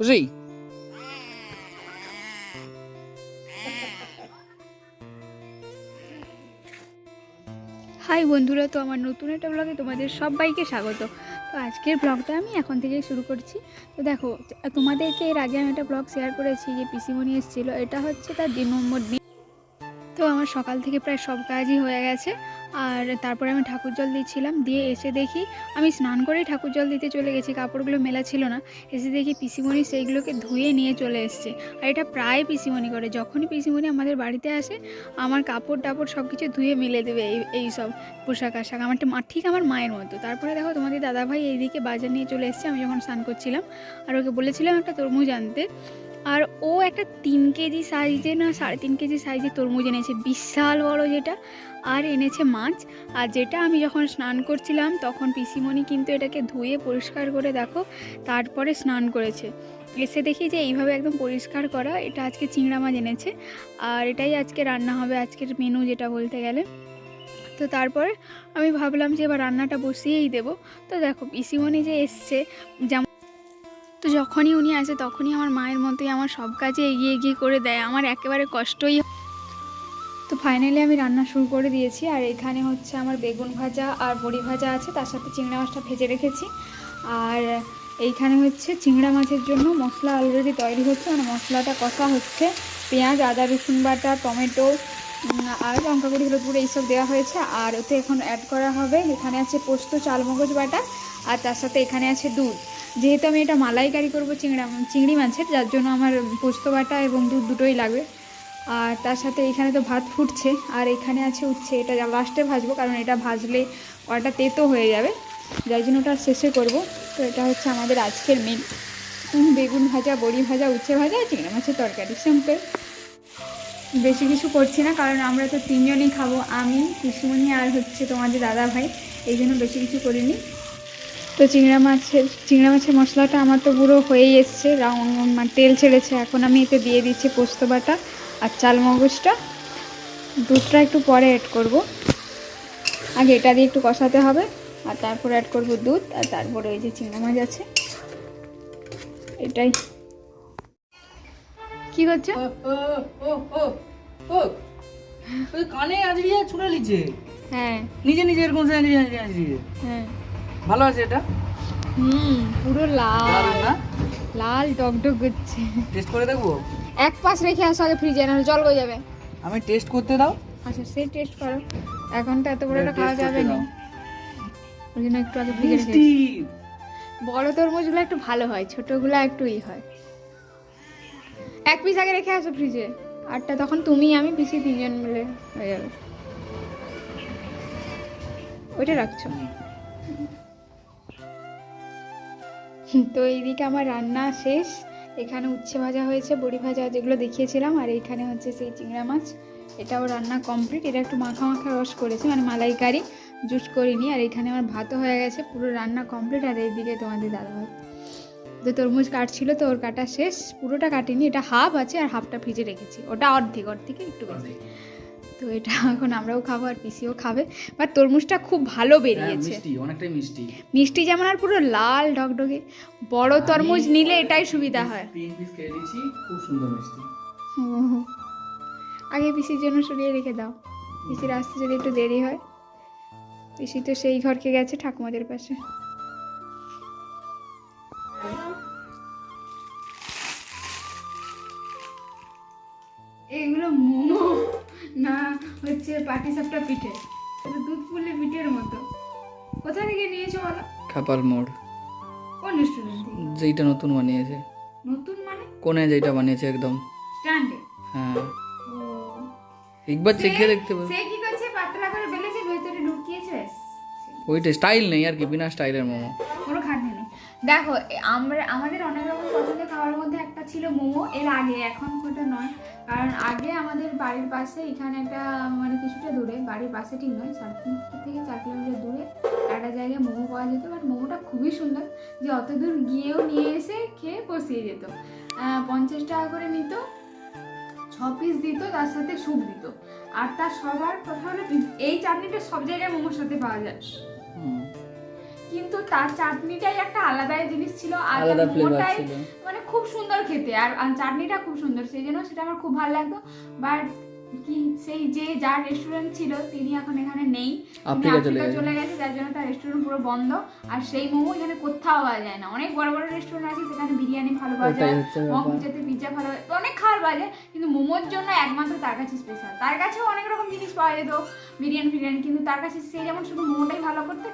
খুশি হাই বন্ধুরা, তো আমার নতুন একটা ব্লগে তোমাদের সবাইকে স্বাগত। তো আজকের ব্লগটা আমি এখন থেকেই শুরু করছি। তো দেখো, তোমাদেরকে এর আগে আমি একটা ব্লগ শেয়ার করেছি, যে পিসিমণি এসেছিল। এটা হচ্ছে তার দুই নম্বর দিন। আমার সকাল থেকে প্রায় সব কাজই হয়ে গেছে। আর তারপরে আমি ঠাকুর জল দিচ্ছিলাম, দিয়ে এসে দেখি আমি স্নান করেই ঠাকুর জল দিতে চলে গেছি, কাপড়গুলো মেলা ছিল না। এসে দেখি পিসিমণি সেইগুলোকে ধুয়ে নিয়ে চলে এসছে। আর এটা প্রায় পিসিমণি করে, যখনই পিসিমণি আমাদের বাড়িতে আসে, আমার কাপড় টাপড় সব কিছু ধুয়ে মেলে দেবে এই এই সব পোশাক আশাক। আমারটা মা, ঠিক আমার মায়ের মতো। তারপরে দেখো তোমাদের দাদাভাই এইদিকে বাজার নিয়ে চলে এসেছে, আমি যখন স্নান করছিলাম, আর ওকে বলেছিলাম একটা তরমুজ আনতে। আর ও একটা তিন কেজি সাইজে না, সাড়ে তিন কেজি সাইজে তরমুজ এনেছে, বিশাল বড় যেটা, আর এনেছে মাছ। আর যেটা আমি যখন স্নান করছিলাম, তখন পিসিমণি কিন্তু এটাকে ধুয়ে পরিষ্কার করে, দেখো, তারপরে স্নান করেছে। এসে দেখি যে এইভাবে একদম পরিষ্কার করা, এটা আজকে চিংড়া মাছ এনেছে। আর এটাই আজকে রান্না হবে, আজকের মেনু যেটা বলতে গেলে। তো তারপরে আমি ভাবলাম যে এবার রান্নাটা বসিয়েই দেবো। তো দেখো, পিসিমণি যে এসছে, যেমন তো যখনই উনি আসে, তখনই আমার মায়ের মতোই আমার সব কাজে এগিয়ে এগিয়ে করে দেয়। আমার একেবারে কষ্টই তো ফাইনালি আমি রান্না শুরু করে দিয়েছি। আর এখানে হচ্ছে আমার বেগুন ভাজা আর বড়ি ভাজা আছে, তার সাথে চিংড়া মাছটা ভেজে রেখেছি। আর এইখানে হচ্ছে চিংড়া মাছের জন্য মশলা অলরেডি তৈরি হচ্ছে। মানে মশলাটা কষা হচ্ছে। পেঁয়াজ, আদা, রসুন বাটা, টমেটো আর লঙ্কা গুঁড়ি হলুদ গুঁড়ো এইসব দেওয়া হয়েছে, আর ওতে এখন অ্যাড করা হবে, এখানে আছে পোস্ত, চালমগজ বাটা, আর তার সাথে এখানে আছে দুধ। যেহেতু আমি এটা মালাইকারি করব চিংড়া, চিংড়ি মাছের, যার জন্য আমার পোস্ত বাটা এবং দুধ দুটোই লাগবে। আর তার সাথে এখানে তো ভাত ফুটছে, আর এখানে আছে উচ্ছে, এটা লাস্টে ভাজবো, কারণ এটা ভাজলে ওটা তেতো হয়ে যাবে। যার জন্য ওটা শেষে করব। তো এটা হচ্ছে আমাদের আজকের মেন বেগুন ভাজা, বড়ি ভাজা, উচ্ছে ভাজা, চিংড়ি মাছের তরকারি। সিম্পল বেশি কিছু করছি না, কারণ আমরা তো তিনজনই খাব, আমি, পিসুমণি আর হচ্ছে তোমাদের দাদা ভাই এই জন্য বেশি কিছু করিনি। তো চিংড়া মাছের চিংড়া মাছের মশলাটা আমার তো পুরো হয়েই এসছে মানে তেল ছেড়েছে, এখন আমি এতে দিয়ে দিচ্ছি পোস্ত বাটা আর চাল মগজটা। দুধটা একটু পরে অ্যাড করব। আগে এটা দিয়ে একটু কষাতে হবে, আর তারপর অ্যাড করব দুধ, আর তারপরে ওই যে চিংড়া মাছ আছে। এটাই। কি করছ? কানে আজরিয়া ছুড়ে লিছে হ্যাঁ। নিজে নিজে এরকম আজরিয়া আজরিয়া আজরিয়া হ্যাঁ। ভালো আছে এটা? হুম পুরো লাল। না? লাল টকটক করছে। টেস্ট করে দেখব? এক পাশ রেখে আসো আগে ফ্রিজে না জল হয়ে যাবে। আমি টেস্ট করতে দাও। আচ্ছা সে টেস্ট করো। এখন তো এত বড়টা taste খাওয়া যাবে না। ওই জন্য একটু আগে ফ্রিজে রেখে বড় তরমুজগুলো একটু ভালো হয় ছোটগুলো একটু ই হয়। এক পিস আগে রেখে আসো ফ্রিজে আরটা তখন তুমি আমি, পিসি তিনজন মিলে হয়ে যাবে। ওইটা রাখছো? তো এইদিকে আমার রান্না শেষ। এখানে উচ্ছে ভাজা হয়েছে, বড়ি ভাজা যেগুলো দেখিয়েছিলাম, আর এইখানে হচ্ছে সেই চিংড়া মাছ। এটাও রান্না কমপ্লিট এটা একটু মাখা মাখা রস করেছি মানে মালাইকারি। জুস করিনি, আর এখানে আমার ভাতও হয়ে গেছে, পুরো রান্না কমপ্লিট আর এইদিকে তোমাদের দাদা ভাই তো তরমুজ কাটছিল তো ওর কাটা শেষ পুরোটা কাটিনি এটা হাফ আছে আর হাফটা ফ্রিজে রেখেছি। ওটা অর্ধেক অর্ধেকে একটু বেশি। তো এটা এখন আমরাও খাব আর পিসিও খাবে। বাট তরমুজটা খুব ভালো হ্যাঁ, বেরিয়েছে। মিষ্টি অনেকটাই মিষ্টি। মিষ্টি যেমন আর পুরো লাল ডগডগে। বড় তরমুজ নিলে এটাই সুবিধা হয়। তিন পিস খুব সুন্দর মিষ্টি। আগে পিসির জন্য সরিয়ে রেখে দাও। পিসির আসতে যদি একটু দেরি হয়। পিসি তো সেই ঘরকে গেছে ঠাকুমাদের পাশে। এগুলো মোমো না হচ্ছে পাটি সাপটা পিঠে। দুধ পুলি পিঠের মতো। কোথা থেকে নিয়েছো বলো? খাপার মোড়। কোন রেস্টুরেন্ট যেইটা নতুন বানিয়েছে। নতুন মানে? কোনে যেটা বানিয়েছে একদম। স্ট্যান্ডে হ্যাঁ। একবার চেখে দেখতে পারো। সে কি করছে? পাতলা করে বেলেছে ভেতরে ঢুকিয়েছে ওইটা স্টাইল নেই আর কি বিনা স্টাইলের মোমো। কোনো খাটনি নেই। দেখো আমরা আমাদের অনেক রকম পছন্দের খাবারের মধ্যে একটা ছিল মোমো এর আগে এখন ওটা নয়। কারণ আগে আমাদের বাড়ির পাশে এখানে একটা মানে কিছুটা দূরে বাড়ির পাশে ঠিক নয় তিন থেকে চার কিলোমিটার দূরে একটা জায়গায় মোমো পাওয়া যেত। বাট মোমোটা খুবই সুন্দর যে অত দূর গিয়েও নিয়ে এসে খেয়ে বসিয়ে যেত। পঞ্চাশ টাকা করে নিত ছ পিস দিত তার সাথে স্যুপ দিত। আর তার সবার কথা হলো এই চাটনিটা সব জায়গায় মোমোর সাথে পাওয়া যায়। কিন্তু তার চাটনিটাই একটা আলাদা জিনিস ছিল। আলাদা মোমোটাই খুব সুন্দর খেতে আর চাটনিটা খুব সুন্দর সেই জন্য সেটা আমার খুব ভালো লাগতো। বাট কি সেই যে যার রেস্টুরেন্ট ছিল তিনি এখন এখানে নেই। তিনি আফ্রিকা চলে গেছে যার জন্য তার রেস্টুরেন্ট পুরো বন্ধ। আর সেই মোমো এখানে কোথাও পাওয়া যায় না। অনেক বড় বড় রেস্টুরেন্ট আছে সেখানে বিরিয়ানি ভালো পাওয়া যায় মগ পিজ্জা ভালো অনেক খাবার পাওয়া যায় কিন্তু মোমোর জন্য একমাত্র তার কাছে স্পেশাল তার কাছেও অনেক রকম জিনিস পাওয়া যেত বিরিয়ানি ফিরিয়ানি কিন্তু তার কাছে সে যেমন শুধু মোমোটাই ভালো করতো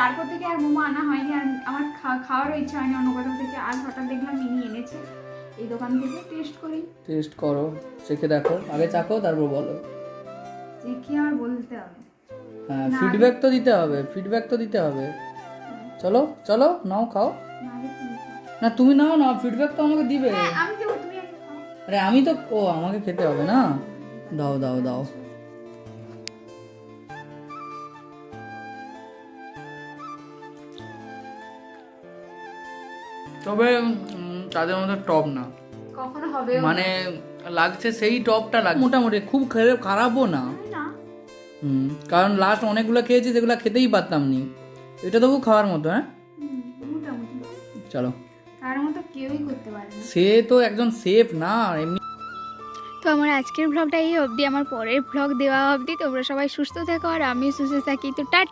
তারপর থেকে আর মোমো আনা হয়নি আর আমার খাওয়ারও ইচ্ছা হয়নি। অন্য কোথাও থেকে আজ হঠাৎ দেখলাম মিনি এনেছে। এই দোকান থেকে টেস্ট করি। টেস্ট করো চেখে দেখো। আগে চাখো তারপর বলো। কি আমার বলতে হবে। হ্যাঁ ফিডব্যাক তো দিতে হবে ফিডব্যাক তো দিতে হবে। চলো চলো নাও খাও? না তুমি নাও না ফিডব্যাক তো আমাকে দিবে। হ্যাঁ আরে আমি তো ও আমাকে খেতে হবে না? দাও দাও দাও। তবে তাদের মধ্যে টপ না। কখনো হবে মানে লাগছে সেই টপটা লাগ মোটামুটি খুব খারাপ খারাপও না। না? হুম কারণ লাস্ট অনেকগুলো খেয়েছি সেগুলো খেতেই পারতাম নি। এটা তবু খাওয়ার মতো হ্যাঁ? চলো। তার মতো কেউই করতে পারে না। সে তো একজন সেফ না এমনি তো আমার আজকের ব্লগটা এই অবধি। আমার পরের ব্লগ দেওয়া অবধি। তোমরা সবাই সুস্থ থাকো আর আমি সুস্থ থাকি। তো টাটা।